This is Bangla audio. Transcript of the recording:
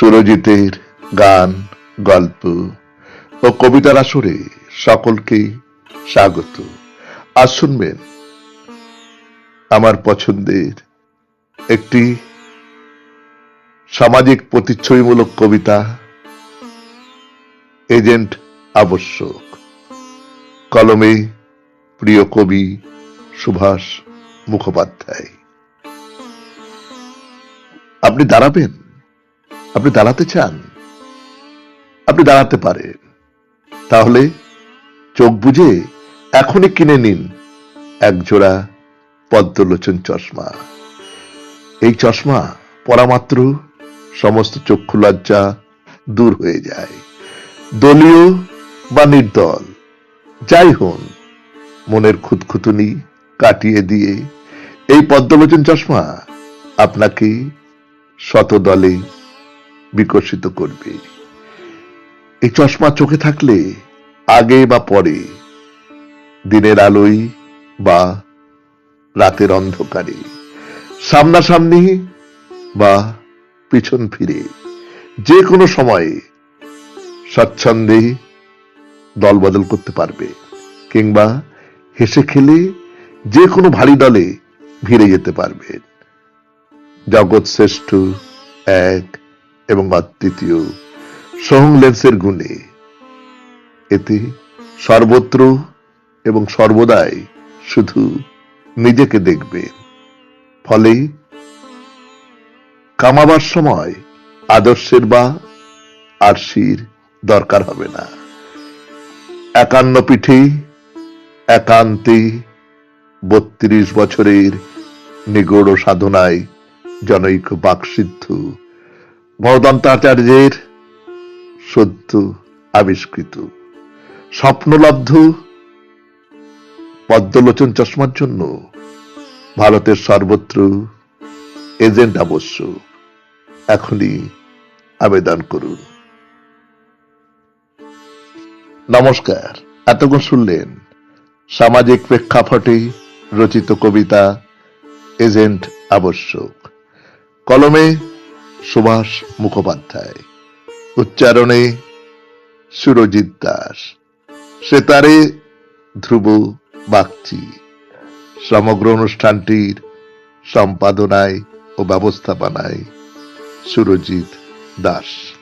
সুরজিতের গান, গল্প ও কবিতার আসরে সকলকে স্বাগত। আজ শুনবেন আমার পছন্দের একটি সামাজিক প্রতিচ্ছবিমূলক কবিতা, এজেন্ট আবশ্যক। কলমে প্রিয় কবি সুভাষ মুখোপাধ্যায়। আপনি দাঁড়াবেন? আপনি দাঁড়াতে চান? আপনি দাঁড়াতে পারেন। তাহলে চোখ বুঝে এখনই কিনে নিন এক জোড়া পদ্মলোচন চশমা। এই চশমা পরামাত্র সমস্ত চক্ষু লজ্জা দূর হয়ে যায়। দলীয় বা নির্দল, যাই হন, মনের খুঁতখুতুনি কাটিয়ে দিয়ে এই পদ্মলোচন চশমা আপনাকে শত দলে বিকশিত করবে। এই চশমা চোখে থাকলে আগে বা পরে দিনের আলোয় বা রাতের অন্ধকারে, সামনাসামনি বা পিছন ফিরে যে কোনো সময়ে স্বচ্ছন্দে দল বদল করতে পারবে কিংবা হেসে খেলে যে কোনো ভারী দলে ভিড়ে যেতে পারবেন। জগৎ শ্রেষ্ঠ এক এবং অদ্বিতীয় সোহং লেন্সের গুণে। এতে সর্বত্র এবং সর্বদাই শুধু নিজেকে দেখবেন। ফলে কামাবার সময় আদর্শের বা আরশির দরকার হবে না। একান্ন পিঠে একান্তে বত্রিশ বছরের নিগড় সাধনায় জনৈক বাকসিদ্ধ গণতন্ত্রাচার্যের সদ্য আবিষ্কৃত। স্বপ্নলব্ধ পদ্মলোচন চশমার জন্য ভারতের সর্বত্র এজেন্ট আবশ্যক। এখনই আবেদন করুন। নমস্কার, এতক্ষণ শুনলেন সামাজিক প্রেক্ষাপটে রচিত কবিতা এজেন্ট আবশ্যক। কলমে সুভাষ মুখোপাধ্যায়। উচ্চারণে সুরজিৎ দাস। সেতারে ধ্রুব বাগচি। সমগ্র অনুষ্ঠানটির সম্পাদনায় ও ব্যবস্থাপনায় সুরজিৎ দাস।